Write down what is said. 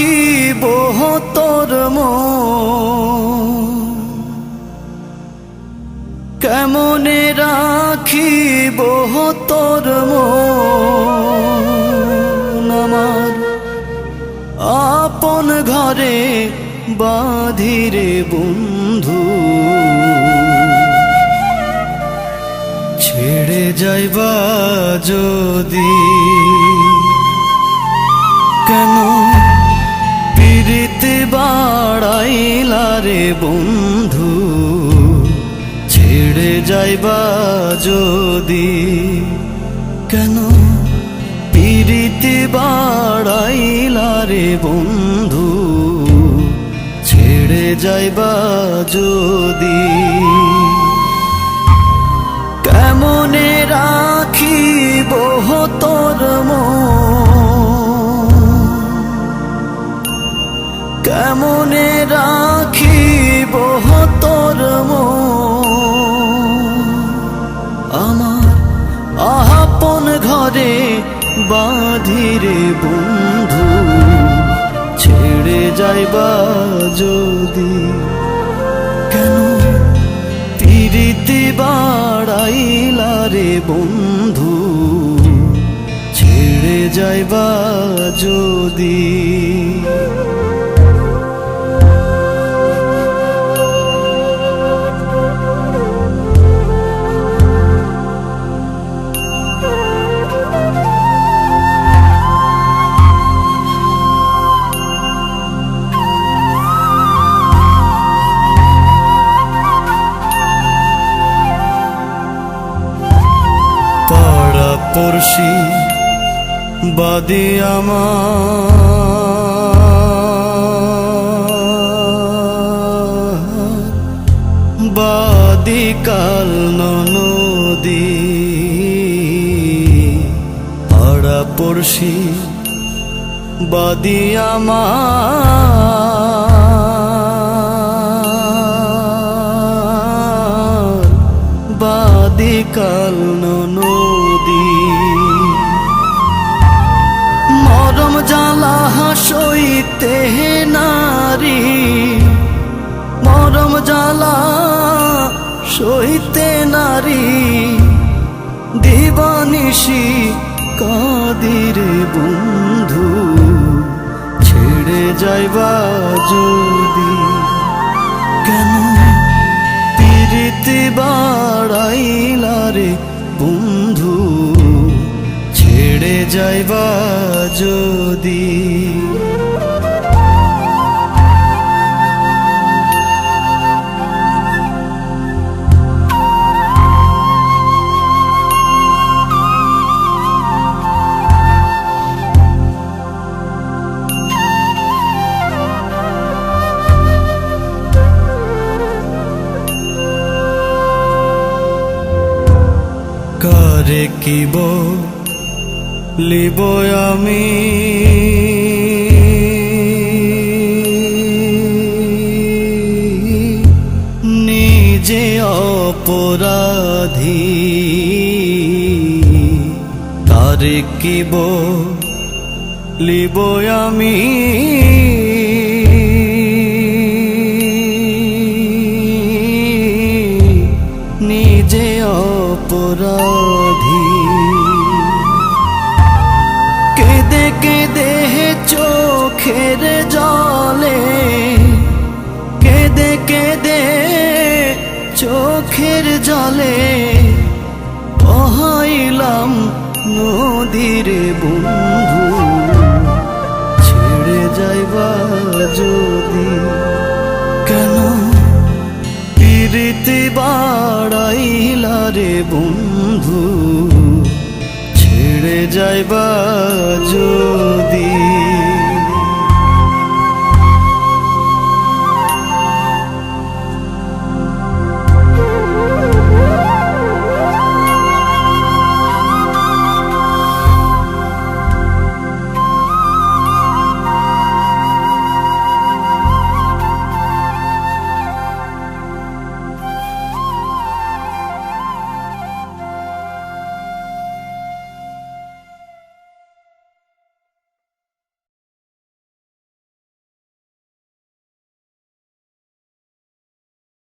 রাখিব তোর মন। কেমনে রাখিব তোর আমার আপন ঘরে বাধিরে বন্ধু। ছেড়ে যাইবা যদি। কেন বাড়াইলা রে বন্ধু, ছেড়ে যাইবা যদি। কেন পিরিতে বাড়াইলা রে বন্ধু, ছেড়ে যাইবা যদি। কেমনে রাখিব তোর মন? কেমনে বাঁধিরে বন্ধু ছেড়ে যাইবা যদি। কেন পিরিতি বাড়াইলা রে বন্ধু ছেড়ে যাইবা যদি। পড়শি বাদে আমার। বাদি কাল নদী পাড়া পড়শি বাদি আমার। বাদি কাল নদী। মরম জ্বালা সইতে নারী। মরম জ্বালা সইতে নারী। দিবানিশি কাদিরে বন্ধু। ছেড়ে যাইবা যদি। পিরিতি বাড়াইলা রে বন্ধু ছেড়ে যাইবা যদি। কারে কিব লিব আমি? নিজে অপরাধী তারে কিব লিব আমি? অপরাধী কেঁদে কেঁদে চোখের জলে, কেঁদে কেঁদে চোখের জলে, বহাইলাম নদীরে বন্ধু। ছেড়ে যাইবা যদি কেন? পিরিতি বাড়াইলা রে বন্ধু। যাইবা যদি